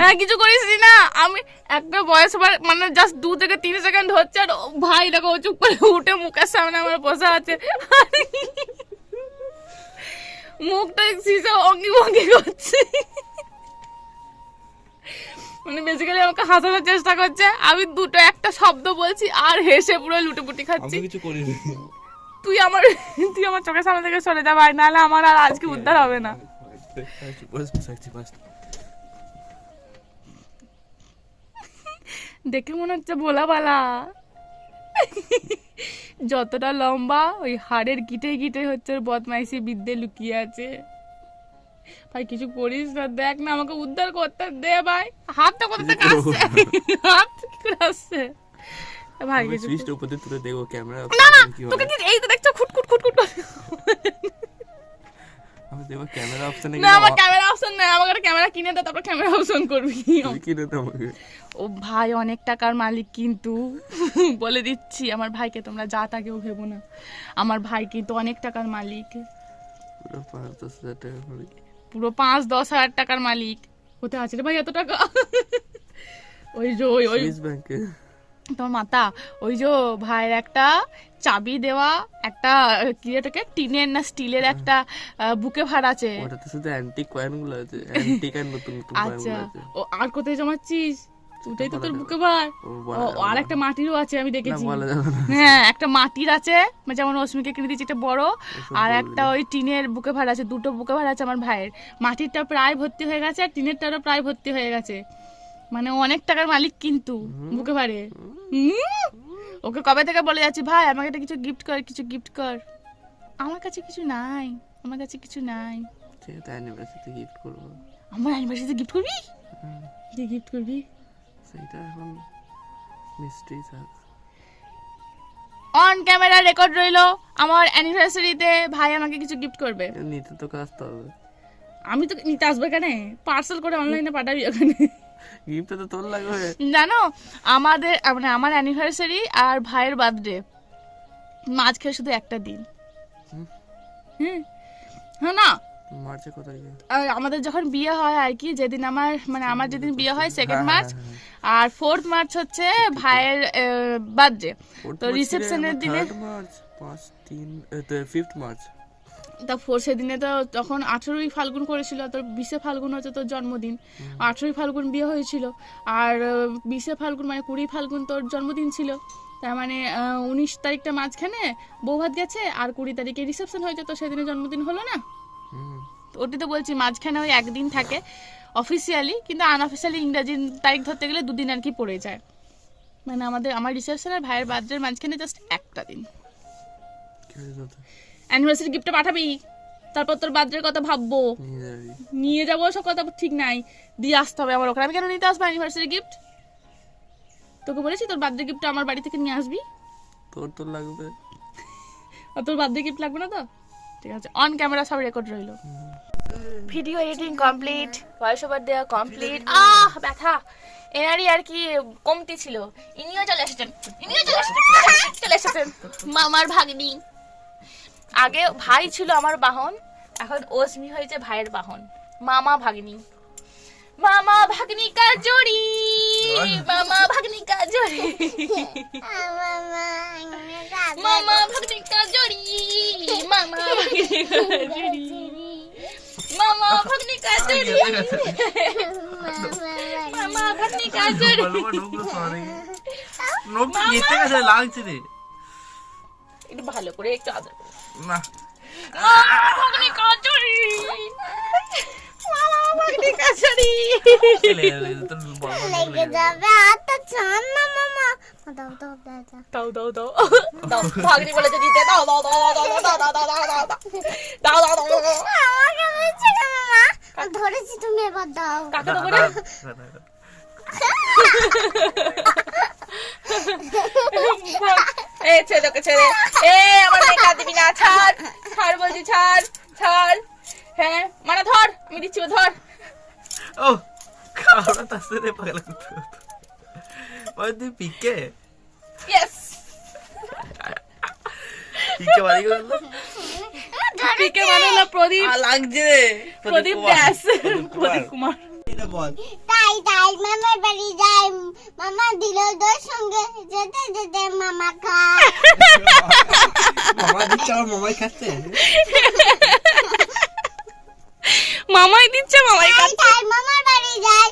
হ্যাঁ কিছু করিস না আমি একটা বয়স মানে জাস্ট দু থেকে তিন সেকেন্ড হচ্ছে আর ভাই দেখো চুপ করে উঠে মুখের সামনে আমার বসে আছে মুখটা সিসে অঙ্গি ভঙ্গি করছে মানে বেসিক্যালি আমাকে হাসানোর চেষ্টা করছে আমি দুটো একটা শব্দ বলছি আর হেসে পুরো লুটোপুটি খাচ্ছি কিছু করিনি তুই আমার তুই আমার চোখের সামনে থেকে সরে যা ভাই নাহলে আমার আর আজকে উদ্ধার হবে না দেখে মনে হচ্ছে ভোলাবালা। যতটা লম্বা ওই হাড়ের গিটে গিটে হচ্ছে ওর বদমাইশি বিদ্যে লুকিয়ে আছে। ভাই কিছু করিস না দেখ না আমাকে উদ্ধার করতে দে ভাই। হাতটা কোথা থেকে আসছে? হাত কি করে আসছে। ভাই কিছু সুইচটা উপর তুলে দেখব ক্যামেরা না না তোকে কি এই তো দেখছ খুট খুট খুট খুট। আমি ক্যামেরা অপশনে না আমার ক্যামেরা অপশন নাই আমাকে একটা ক্যামেরা কিনে দে তারপর ক্যামেরা অপশন করবি। কিনে দে আমাকে। ও ভাই অনেক টাকার মালিক কিন্তু। বলে দিচ্ছি আমার ভাইকে তোমরা যা তাকেও ভেবো না। আমার ভাই কিন্তু অনেক টাকার মালিক। পুরো পাঁচ দশ হাজার টাকা করে পুরো পাঁচ দশ হাজার টাকার মালিক। কোথায় আছে রে ভাই এত টাকা? ওই যে ওই ওই ব্যাংকে। তোমার মাতা ওই যে ভাইয়ের একটা চাবি দেওয়া একটা কি এটাকে টিনের না স্টিলের একটা বুকে ভাড় আছে। ওটাতে শুধু অ্যান্টিক কয়েনগুলো আছে অ্যান্টিক আর নতুন নতুন আচ্ছা। ও আর কোথায় জমাচ্ছিস? ওটাই তো তোর বুকে ভার আর একটা মাটিরও আছে আমি দেখেছি। হ্যাঁ একটা মাটির আছে মানে যেমন অস্মিকে কিনে দিয়েছি একটা বড়। আর একটা ওই টিনের বুকে ভাড়া আছে দুটো বুকে ভাড়া আছে আমার ভাইয়ের। মাটিরটা প্রায় ভর্তি হয়ে গেছে আর টিনেরটারও প্রায় ভর্তি হয়ে গেছে। মানে অনেক টাকার মালিক কিন্তু বুকে পারে ওকে কবে থেকে বলে যাচ্ছি ভাই আমাকে একটা কিছু গিফট কর কিছু গিফট কর। আমার কাছে কিছু নাই আমার কাছে কিছু নাই। অ্যানিভার্সারিতে গিফট করব। আমার অ্যানিভার্সারিতে গিফট করবি? কি গিফট করবি? সেইটা এখন মিস্ট্রি থাক অন ক্যামেরা রেকর্ড রইল আমার অ্যানিভার্সারিতে ভাই আমাকে কিছু গিফট করবে। নিতে তো আসতে হবে। আমি তো নিতে আসব এখানে? পার্সেল করে অনলাইনে পাঠাবি ওখানে? গিফটটা তো তোর লাগবে। জানো আমাদের মানে আমার অ্যানিভার্সারি আর ভাইয়ের বার্থডে মাঝখানে শুধু একটা দিন। হুম। হ্যাঁ না। মার্চে গিয়ে আমাদের যখন বিয়ে হয় আর কি যেদিন আমার মানে আমার যেদিন বিয়ে হয় সেকেন্ড হ্যাঁ, মার্চ হ্যাঁ, আর ফোর্থ মার্চ হচ্ছে ভাইয়ের বার্থডে তো রিসেপশনের দিনে মার্চ পাঁচ তিন ফিফথ মার্চ তা ফোর সেদিনে তো তখন আঠেরোই ফাল্গুন করেছিল তোর বিশে ফাল্গুন হচ্ছে তোর জন্মদিন। আঠেরোই ফাল্গুন বিয়ে হয়েছিল আর বিশে ফাল্গুন মানে কুড়ি ফাল্গুন তোর জন্মদিন ছিল। তার মানে উনিশ তারিখটা মাঝখানে বৌভাত গেছে আর কুড়ি তারিখে রিসেপশন হয়েছে তো সেদিনে জন্মদিন হলো না। ওটি তো বলছি মাঝখানে ওই একদিন থাকে অফিসিয়ালি কিন্তু আনঅফিসিয়ালি ইংরাজি তারিখ ধরতে গেলে দুদিন আর কি পড়ে যায়। মানে আমাদের আমার রিসেপশন আর ভাইয়ের বার্থডের মাঝখানে জাস্ট একটা দিন? অ্যানিভার্সারি গিফটটা পাঠাবি। তারপর তোর বার্থডের কথা ভাববো। নিয়ে যাবি। সব কথা ঠিক নাই। দিয়ে আসতে হবে আমার ওখানে। আমি কেন নিতে আসব অ্যানিভার্সারি গিফট তোকে বলেছি তোর বার্থডে গিফটটা আমার বাড়ি থেকে নিয়ে আসবি। তোর তোর লাগবে। আর তোর বার্থডে গিফট লাগবে না তো? ঠিক আছে। অন ক্যামেরা সব রেকর্ড রইল। Video editing complete voice over দেওয়া কমপ্লিট আহ ব্যথা। এনারই আর কি কমতি ছিল। ইনিও চলে এসেছেন। ইনিও চলে এসেছেন। চলে এসেছেন। মামার ভাগ্নি। আগে ভাই ছিল আমার বাহন এখন ওসমি হয়েছে ভাইয়ের বাহন মামা ভাগ্নি। মামা ভাগ্নি কা জড়ি মামা ভাগ্নি কা জড়ি। মামা ভাগ্নি কা জড়ি মামা ভাগ্নি কা জড়ি। মামা ভাগ্নি কা জড়ি। মামা ভাগ্নি কা জড়ি। লাগছে রে। একটু ভালো করে একটু আদর করো। না মামা ভাগ্নি কা জড়ি মামা ভাগ্নি কা জড়ি তোর বড় বড় মুখ লেগে যাবে। যাবে আটা চান না মামা দাও দাও দাও দাও দাও দাও দাও দাও ভাগ্নি বলেছে দিতে দাও দাও দাও দাও দাও দাও দাও দাও দাও দাও দাও দাও দাও দাও আমাকে বলছে না মামা ধরেছি তুমি এবার দাও কাকে দেবো না, রে না, না, না। এ ছেড়ে তোকে ছেড়ে এ আমার দিবি না ছাড় ছাড় বলছি ছাড় ছাড়। হ্যাঁ মানে ধর আমি দিচ্ছি ধর। ও খাওয়া তাসে রে পাগলা কুত্তা। ওই তুই পিকে? ইয়েস পিকে বাড়ি গেল? পিকে মানে প্রদীপ। লাগছে রে। প্রদীপ। দাস প্রদীপ কুমার। বল। তাই তাই মামার বাড়ি যাই। মামা দিল তোর সঙ্গে। যেতে যেতে মামা খায় মামা দিচ্ছে আমার মামাই খাচ্ছে? মামাই দিচ্ছে মামাই তাই তাই মামার বাড়ি যাই।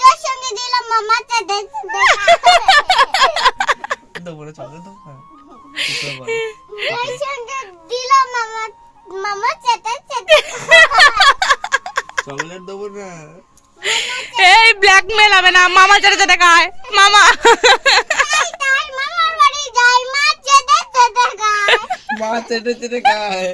তোর সঙ্গে দিল মামা যেতে যেতে। দেবো চলে তো। হ্যাঁ কিছু বল। তোর সঙ্গে দিল মামা মামা যেতে যেতে। চকলেট দেবো না এই ব্ল্যাকমেল হবে না মামা মামা মা যেতে যেতে খায় মা চেটে চেটে খায়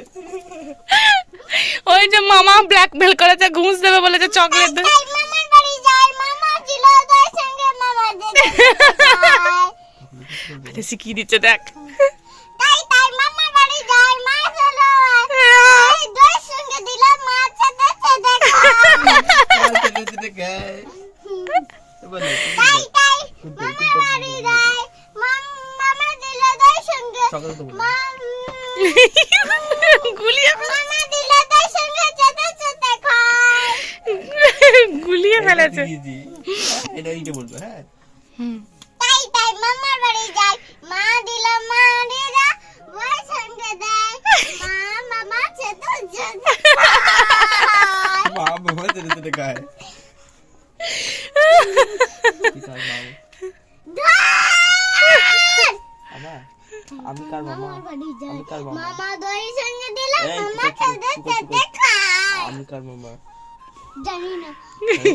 ওই যে মামা ব্ল্যাকমেল করেছে ঘুষ দেবে বলেছে চকলেট দেবে তাই মামার বাড়ি যাই মামা দিল তোর সঙ্গে মামা যেতে যেতে খায় আরে শিখিয়ে দিচ্ছে দেখ তাই তাই মামার বাড়ি যাই মা চলো এই তোর সঙ্গে দিল মা যেতে যেতে খায় মা চেটে চেটে খায় বলে তাই তাই মামার বাড়ি যাই মাম- মামা দিল তোর সঙ্গে চকলেট দেবো না গুলিয়ে মামা দিল তোর সঙ্গে যেতে যেতে খায়। গুলিয়ে ফেলেছে। এটা এইটা বলব হ্যাঁ? তাই তাই মামার বাড়ি যাই মা দিল মা দিল ওই সঙ্গে দেয় মা মামা যেতে যেতে খায় মা মামা চেটে চেটে খায় কি খায় মা ধর! আমার আমি কার মামা মামার বাড়ি যাই আমি কার মামা মামা দই সঙ্গে দিল এই, মামা চুপ কর, যেতে চুপ কর, চুপ যেতে কর। খায় আমি কার মামা জানি না জানি না তাই মামার বাড়ি চকলেট যাই দেবো মা না দিল দই সঙ্গে মা যেতে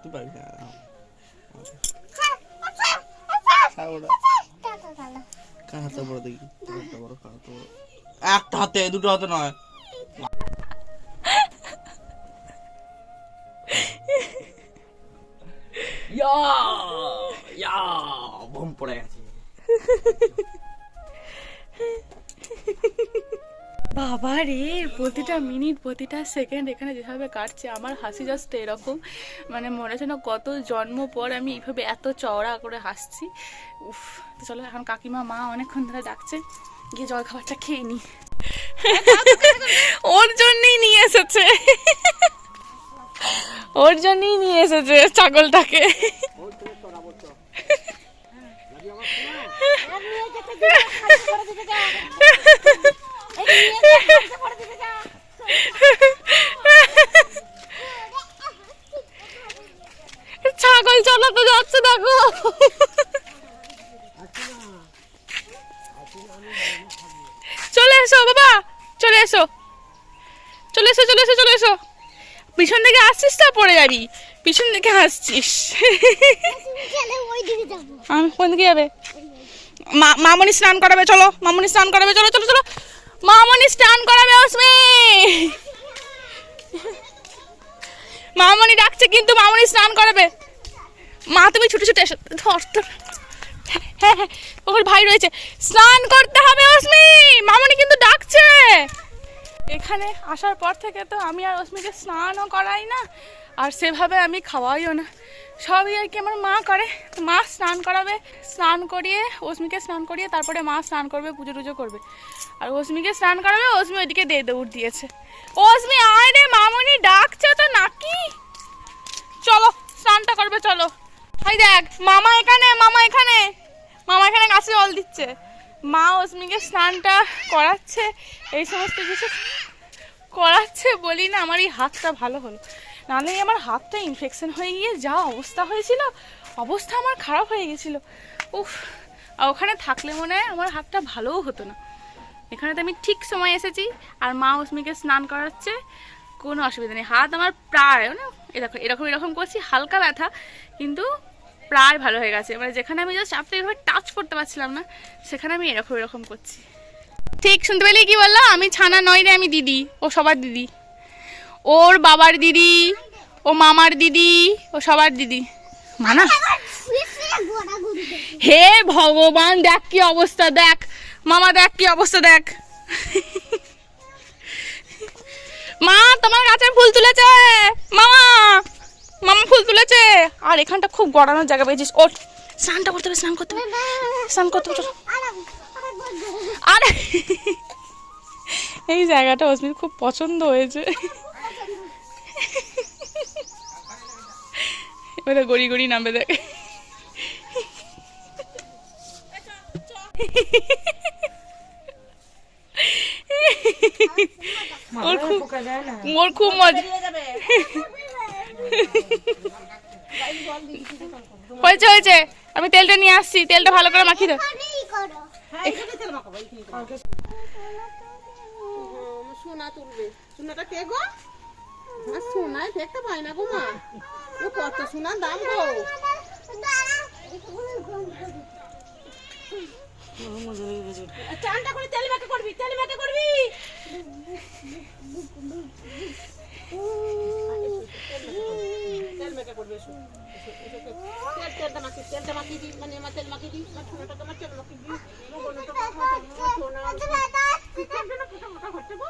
তুই পারবি না। কার হাতে বড় দেখি? হাতটা বড়, কার হাতে একটা হাতে, দুটো হাতে নয়। ইয়া ইয়া, বোম পড়ে গেছে। বাবা রে প্রতিটা মিনিট প্রতিটা সেকেন্ড এখানে যেভাবে কাটছে আমার হাসি জাস্ট এরকম। মানে মনে হচ্ছে না কত জন্ম পর আমি এইভাবে এত চওড়া করে হাসছি। উফ তো চলো এখন কাকিমা মা অনেকক্ষণ ধরে ডাকছে গিয়ে জল খাবারটা খেয়ে নি। ওর জন্যই নিয়ে এসেছে। ওর জন্যই নিয়ে এসেছে ছাগলটাকে। ছাগল চালাতে যাচ্ছে, দেখো। চলে এসো, বাবা। চলে এসো। চলে এসো চলে এসো চলে এসো। পিছন থেকে আসছিস তো, পড়ে যাবি। পিছন থেকে আসছিস। আমি কোন দিকে যাবে? মামনি স্নান করাবে, চলো। মামনি স্নান করাবে, চলো চলো চলো। মামনি স্নান করাবে অস্মি মামনি ডাকছে, কিন্তু মামনি স্নান করাবে। মা, তুমি ছুটে ছুটে এসো। ধর হ্যাঁ হ্যাঁ ওর ভাই রয়েছে। স্নান করতে হবে অস্মি মামনি কিন্তু ডাকছে। এখানে আসার পর থেকে তো আমি আর অস্মিকে স্নানও করাই না। আর সেভাবে আমি খাওয়াইও না। সবই আর কি আমার মা করে। মা স্নান করাবে, স্নান করিয়ে অস্মিকে স্নান করিয়ে তারপরে মা স্নান করবে, পুজো টুজো করবে। আর অস্মিকে স্নান করাবে অস্মি ওইদিকে দে দৌড় দিয়েছে। অস্মি আয় রে মামনি, ডাকছে তো নাকি? চলো, স্নানটা করবে, চলো। হাই দেখ, মামা এখানে মামা এখানে। মামা এখানে গাছে জল দিচ্ছে। মা অস্মিকে স্নানটা করাচ্ছে, এই সমস্ত কিছু করাচ্ছে বলি না, আমার এই হাতটা ভালো হলো। নাহলে আমার হাতটা ইনফেকশন হয়ে গিয়ে যা অবস্থা হয়েছিল, অবস্থা আমার খারাপ হয়ে গেছিল। উফ, আর ওখানে থাকলে মনে হয় আমার হাতটা ভালোও হতো না। এখানে তো আমি ঠিক সময় এসেছি, আর মা অস্মিকে স্নান করাচ্ছে, কোনো অসুবিধা নেই। হাত আমার প্রায় মানে এরকম এরকম এরকম করছি, হালকা ব্যথা, কিন্তু প্রায় ভালো হয়ে গেছে। মানে যেখানে আমি জাস্ট আপনি এভাবে টাচ করতে পারছিলাম না, সেখানে আমি এরকম এরকম করছি। ঠিক, শুনতে পেলে কি বলল? আমি ছানা নয় রে, আমি দিদি। ও সবার দিদি। ওর বাবার দিদি, ও মামার দিদি, ও সবার দিদি। মানা? হে ভগবান, দেখ কি অবস্থা, দেখ। মামা, দেখ কি অবস্থা, দেখ। মা, তোমার গাছের ফুল তুলেছে। মামা মামা ফুল তুলেছে। আর এখানটা খুব গড়ানোর জায়গা পেয়েছিস। ওঠ, স্নানটা করতে হবে, স্নান করতে হবে। স্নান করতে হবে। আরে এই জায়গাটা অস্মির খুব পছন্দ হয়েছে। এবারে গড়ি গড়ি নামবে দেখ। ওর খুব ওর খুব মজা হয়েছে হয়েছে। আমি তেলটা নিয়ে আসছি তেলটা ভালো করে মাখিয়ে দাও। করো সোনা তুলবে সোনাটা কে গো আর সোনায় দেখতে পাই না গো মা ও কত সোনার দাম গো চানটা করে তেল মেখে করবি তেল মেখে করবি তেল করবি এসো এসো, এসো, এসো। তেল তেলটা মাখি তেলটা মাখি দি আমার তেল মাখি দি আমার সোনাটা তোমার তেল মাখি দি আমার বোনটা সোনা সোনা মোটা মোটা হচ্ছে গো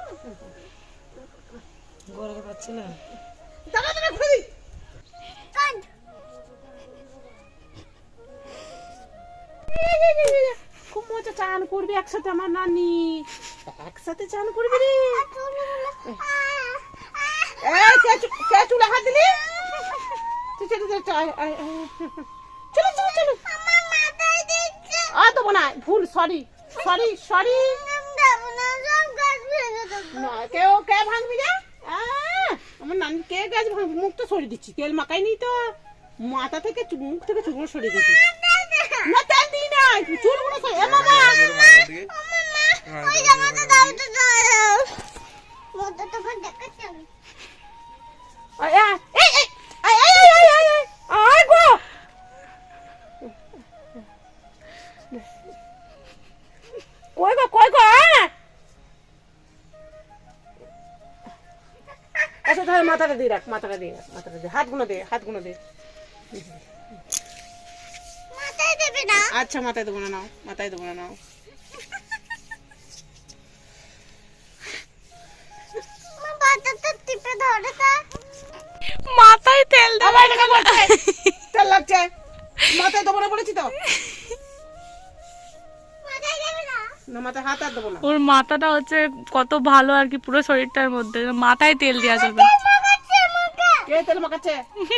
দাঁড়া দাঁড়া ঘুরে দি খুব মজা চান করবি একসাথে আমার নানি একসাথে চান করবি রে চুলে হাত দিলি চলে চলে চল। চলো চলো চলো। আর দেবো না ভুল সরি সরি সরি না কেউ কে ভাঙবি আহ, আমার নানি কে গাছ ভাঙবি? মুখ তো সরিয়ে দিচ্ছি তেল মাখাই নি তো। মাথা থেকে মুখ থেকে চুলগুলো সরিয়ে দিচ্ছি। না তেল দিই না চুলগুলো এ মামা। আয়, আয়, আয়, আয়, আয়, আয়, আয় গো। কই গো কই গো। আচ্ছা তাহলে মাথাটা দিয়ে রাখ মাথাটা দিয়ে রাখ মাথাটা দিয়ে হাতগুলো দে হাতগুলো দে। মাথায় দেবে না? আচ্ছা মাথায় দেবো না নাও মাথায় দেবো না নাও। টিপে ধরে মাথায় তেল লাগছে? মাথায় দেবো না বলেছি তো? ওর মাথাটা হচ্ছে কত ভালো আর কি পুরো শরীরটার মধ্যে। মাথায় তেল দেওয়া চলবে তেল মাখাচ্ছে? তুমি?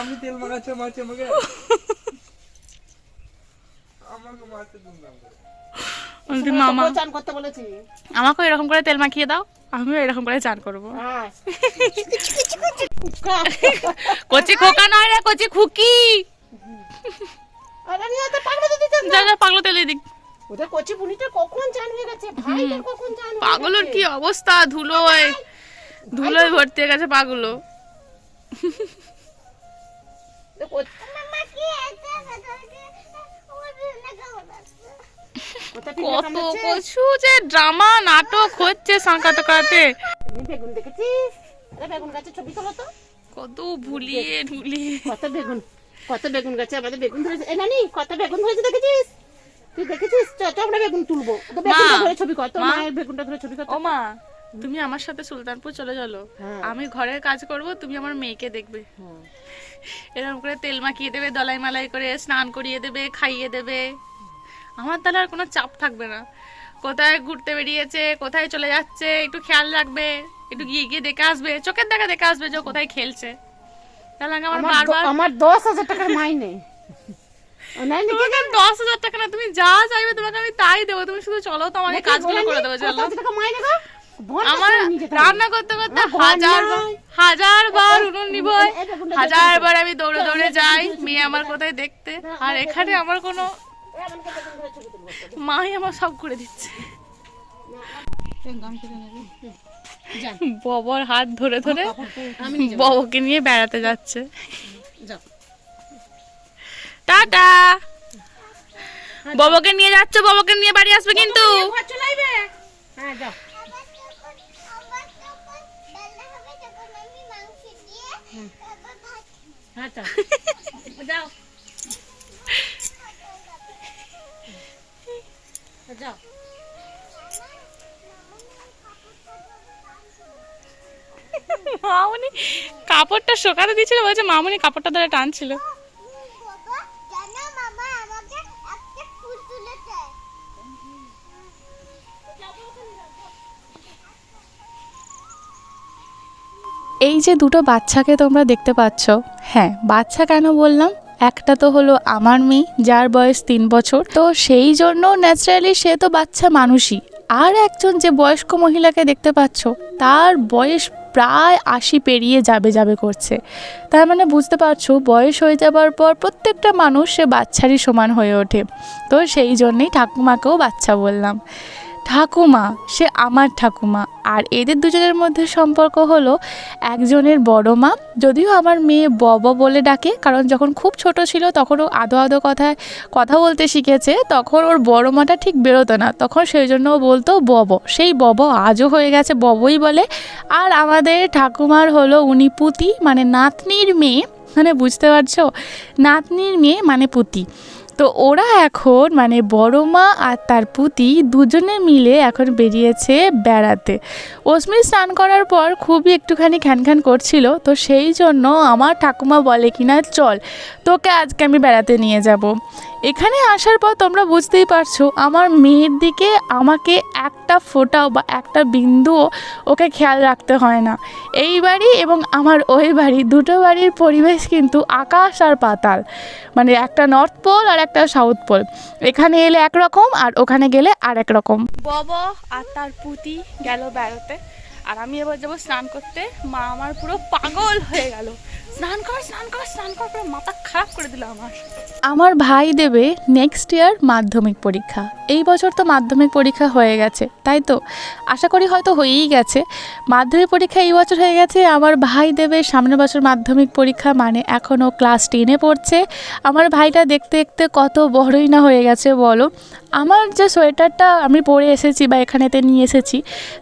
আমি তেল মাখাচ্ছে আমাকে। মামা। এরকম করে তেল মাখিয়ে দাও। আমিও এরকম করে চান করব। হ্যাঁ কচি খোকা নয় রে কচি খুকি। পাগলা তেলে দিক। ওদের কচি বুনিটা কখন চান হয়ে গেছে? ভাইদের কখন চান পাগলোর গেছে? কি অবস্থা ধুলোয় ধুলোয় ভর্তি হয়ে গেছে পাগলো ওদের কচি- মামা কি আছে ভেতরে আমার বিভিন্ন খাবার আছে কোথায় পিঁপড়ে কত? কচু যে ড্রামা নাটক হচ্ছে সাঁকা টাকাতে বেগুন দেখেছিস? বেগুন গাছের ছবি তোলো তো। কত ভুলিয়ে ঢুলিয়ে। কত বেগুন কত বেগুন গাছে আমাদের বেগুন ধরেছে। এ নানি কত বেগুন ধরেছে দেখেছিস? তুই দেখেছিস? চ আমরা বেগুন তুলবো। তো বেগুনটা ধরে ছবি কর তো মায়ের বেগুনটা ধরে ছবি কর ও মা তুমি আমার সাথে সুলতানপুর চলে চলো। হ্যাঁ। আমি ঘরের কাজ করব তুমি আমার মেয়েকে দেখবে। হ্যাঁ। এরকম করে তেল মাখিয়ে দেবে দলাই মালাই করে স্নান করিয়ে দেবে খাইয়ে দেবে। আমার তাহলে আর কোনো চাপ থাকবে না কোথায় ঘুরতে বেরিয়েছে কোথায় চলে যাচ্ছে একটু খেয়াল রাখবে একটু গিয়ে গিয়ে দেখে আসবে চোখের দেখা দেখে আসবে যে কোথায় খেলছে তাহলে আমার বারবার আমার দশ হাজার টাকার মাইনে ও তোমাকে দশ হাজার টাকা না তুমি যা চাইবে তোমাকে আমি তাই দেবো তুমি শুধু চলো তো কাজগুলো করে দেবো চলো আমার। রান্না করতে করতে হাজার বার নাই। হাজার বার উনুন নিবই হাজার বার আমি দৌড়ে দৌড়ে যাই মেয়ে আমার কোথায় দেখতে আর এখানে আমার কোনো মাই আমার সব করে দিচ্ছে। ববর হাত ধরে ধরে ববকে নিয়ে বেড়াতে যাচ্ছে। টাটা। ববকে নিয়ে যাচ্ছ ববকে নিয়ে বাড়ি আসবে কিন্তু। হ্যাঁ কাপড়টা শোকাতে দিয়েছিল, বলছে, মামনি কাপড়টা ধরে টানছিল। এই যে দুটো বাচ্চাকে তোমরা দেখতে পাচ্ছ হ্যাঁ বাচ্চা কেন বললাম? একটা তো হলো আমার মেয়ে, যার বয়স তিন বছর, তো সেই জন্য ন্যাচারালি সে তো বাচ্চা মানুষই। আর একজন যে বয়স্ক মহিলাকে দেখতে পাচ্ছ, তার বয়স প্রায় আশি পেরিয়ে যাবে যাবে করছে। তার মানে বুঝতে পারছ, বয়স হয়ে যাবার পর প্রত্যেকটা মানুষ সে বাচ্চারই সমান হয়ে ওঠে। তো সেই জন্যেই ঠাকুমাকেও বাচ্চা বললাম। ঠাকুমা, সে আমার ঠাকুমা। আর এদের দুজনের মধ্যে সম্পর্ক হলো একজনের বড় মা, যদিও আমার মেয়ে বব বলে ডাকে, কারণ যখন খুব ছোট ছিল তখন ও আদো আদো কথায় কথা বলতে শিখেছে, তখন ওর বড় মাটা ঠিক বেরোতো না। তখন সেই জন্য ও বলতো বব। সেই বব আজও হয়ে গেছে, ববই বলে। আর আমাদের ঠাকুমার হলো উনি পুতি মানে নাতনির মেয়ে। মানে বুঝতে পারছ? নাতনির মেয়ে মানে পুতি। তো ওরা এখন মানে বড় মা আর তার পুতি দুজনে মিলে এখন বেরিয়েছে বেড়াতে। অস্মি স্নান করার পর খুবই একটুখানি খ্যান খ্যান করছিল, তো সেই জন্য আমার ঠাকুমা বলে কিনা, চল, তোকে আজকে আমি বেড়াতে নিয়ে যাব। এখানে আসার পর তোমরা বুঝতেই পারছ, আমার মেয়ের দিকে আমাকে একটা ফোঁটাও বা একটা বিন্দুও ওকে খেয়াল রাখতে হয় না। এই বাড়ি এবং আমার ওই বাড়ি, দুটো বাড়ির পরিবেশ কিন্তু আকাশ আর পাতাল। মানে একটা নর্থ পোল আর একটা সাউথ পোল। এখানে এলে একরকম আর ওখানে গেলে আর এক রকম বব আর তার পুতি গেল বেড়াতে। আর আমি এবার যাব স্নান করতে। মা আমার পুরো পাগল হয়ে গেল। স্নান কর স্নান কর স্নান কর, পুরো মাথা খারাপ করে দিল আমার। আমার ভাই দেবে নেক্সট ইয়ার মাধ্যমিক পরীক্ষা। এই বছর তো মাধ্যমিক পরীক্ষা হয়ে গেছে, তাই তো? আশা করি হয়তো হয়েই গেছে। মাধ্যমিক পরীক্ষা এই বছর হয়ে গেছে, আমার ভাই দেবে সামনের বছর মাধ্যমিক পরীক্ষা মানে এখনও ক্লাস টেনে পড়ছে। আমার ভাইটা দেখতে দেখতে কত বড়ই না হয়ে গেছে, বলো? আমার যে সোয়েটারটা আমি পরে এসেছি বা এখানেতে নিয়ে এসেছি,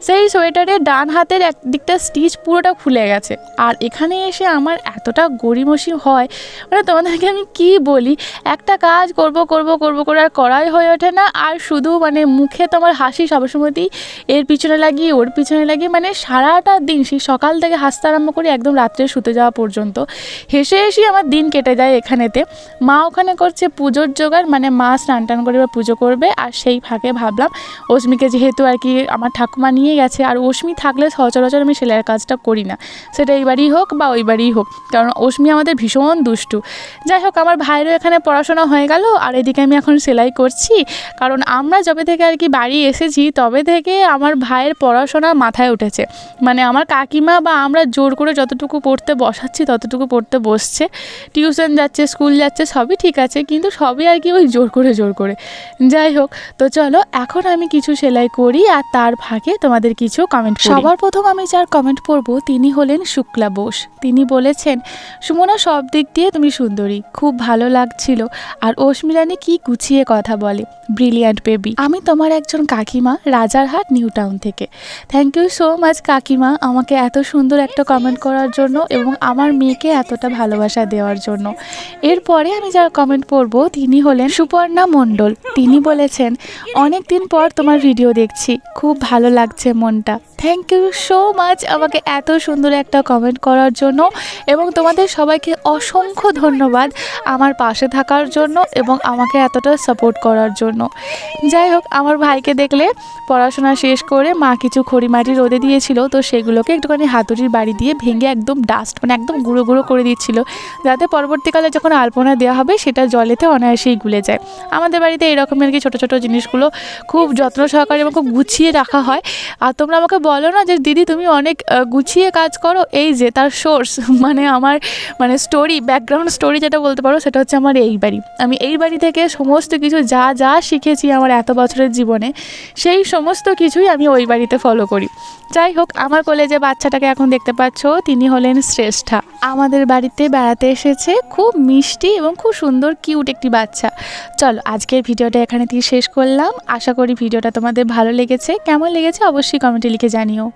সেই সোয়েটারের ডান হাতের এক দিকটা স্টিচ পুরোটা খুলে গেছে। আর এখানে এসে আমার এতটা গড়িমসি হয় মানে তোমাদেরকে আমি কি বলি? একটা কাজ করব করব করব, করে আর করাই হয়ে ওঠে না। আর শুধু মানে মুখে তোমার হাসি সবসময়তেই এর পিছনে লাগিয়ে, ওর পিছনে লাগিয়ে মানে সারাটা দিন, সেই সকাল থেকে হাসতে আরম্ভ করি, একদম রাত্রে শুতে যাওয়া পর্যন্ত। হেসে হেসেই আমার দিন কেটে যায় এখানেতে। মা ওখানে করছে পুজোর জোগাড় মানে মা স্নান টান করে বা পুজো করবে। আর সেই ফাঁকে ভাবলাম অস্মিকে যেহেতু আর কি আমার ঠাকুমা নিয়ে গেছে, আর অস্মি থাকলে সচরাচর আমি সেলাইয়ের কাজটা করি না। সেটা এই বাড়িই হোক বা ওই বাড়িই হোক, কারণ অস্মি আমাদের ভীষণ দুষ্টু। যাই হোক, আমার ভাইয়েরও এখানে পড়াশোনা হয়ে গেল, আর এদিকে আমি এখন সেলাই করছি। কারণ আমরা যবে থেকে আর কি বাড়ি এসেছি, তবে থেকে আমার ভাইয়ের পড়াশোনা মাথায় উঠেছে। মানে আমার কাকিমা বা আমরা জোর করে যতটুকু পড়তে বসাচ্ছি, ততটুকু পড়তে বসছে। টিউশন যাচ্ছে, স্কুল যাচ্ছে, সবই ঠিক আছে, কিন্তু সবই আর কি ওই জোর করে জোর করে। যাই হোক তো চলো এখন আমি কিছু সেলাই করি আর তার ফাঁকে তোমাদের কিছু কমেন্ট সবার প্রথম আমি যার কমেন্ট পড়ব তিনি হলেন শুক্লা বোস। তিনি বলেছেন সুমনা সব দিক দিয়ে তুমি সুন্দরী খুব ভালো লাগছিল। আর অশ্মিরানি কি গুছিয়ে কথা বলে। ব্রিলিয়ান্ট বেবি আমি তোমার একজন কাকিমা রাজারহাট নিউ টাউন থেকে। থ্যাংক ইউ সো মাচ কাকিমা আমাকে এত সুন্দর একটা কমেন্ট করার জন্য এবং আমার মেয়েকে এতটা ভালোবাসা দেওয়ার জন্য। এরপরে আমি যার কমেন্ট পড়ব তিনি হলেন সুপর্ণা মণ্ডল। তিনি বলেছেন অনেক দিন পর তোমার ভিডিও দেখছি। খুব ভালো লাগছে মনটা। থ্যাংক ইউ সো মাচ আমাকে এত সুন্দর একটা কমেন্ট করার জন্য এবং তোমাদের সবাইকে অসংখ্য ধন্যবাদ আমার পাশে থাকার জন্য এবং আমাকে এতটা সাপোর্ট করার জন্য। যাই হোক, আমার ভাইকে দেখলে পড়াশোনা শেষ করে মা কিছু খড়ি মাটি রোদে দিয়েছিল, তো সেগুলোকে একটুখানি হাতুড়ির বাড়ি দিয়ে ভেঙে একদম ডাস্ট মানে একদম গুঁড়ো গুঁড়ো করে দিচ্ছিল। যাতে পরবর্তীকালে যখন আলপনা দেওয়া হবে, সেটা জলেতে অনায়াসেই গুলে যায়। আমাদের বাড়িতে এরকমের কি ছোটো ছোটো জিনিসগুলো খুব যত্ন সহকারে এবং খুব গুছিয়ে রাখা হয়। আর তোমরা আমাকে বলো না যে, দিদি, তুমি অনেক গুছিয়ে কাজ করো। এই যে, তার সোর্স মানে আমার মানে স্টোরি ব্যাকগ্রাউন্ড স্টোরি যেটা বলতে পারো, সেটা হচ্ছে আমার এই বাড়ি। আমি এই বাড়ি থেকে সমস্ত কিছু, যা যা শিখেছি আমার এত বছরের জীবনে, সেই সমস্ত কিছুই আমি ওই বাড়িতে ফলো করি। যাই হোক, আমার কলেজে বাচ্চাটাকে এখন দেখতে পাচ্ছ, তিনি হলেন শ্রেষ্ঠা। আমাদের বাড়িতে বেড়াতে এসেছে, খুব মিষ্টি এবং খুব সুন্দর কিউট একটি বাচ্চা। চলো, আজকের ভিডিওটা এখানে থেকে শেষ করলাম। আশা করি ভিডিওটা তোমাদের ভালো লেগেছে। কেমন লেগেছে অবশ্যই কমেন্টে লিখে জানিও।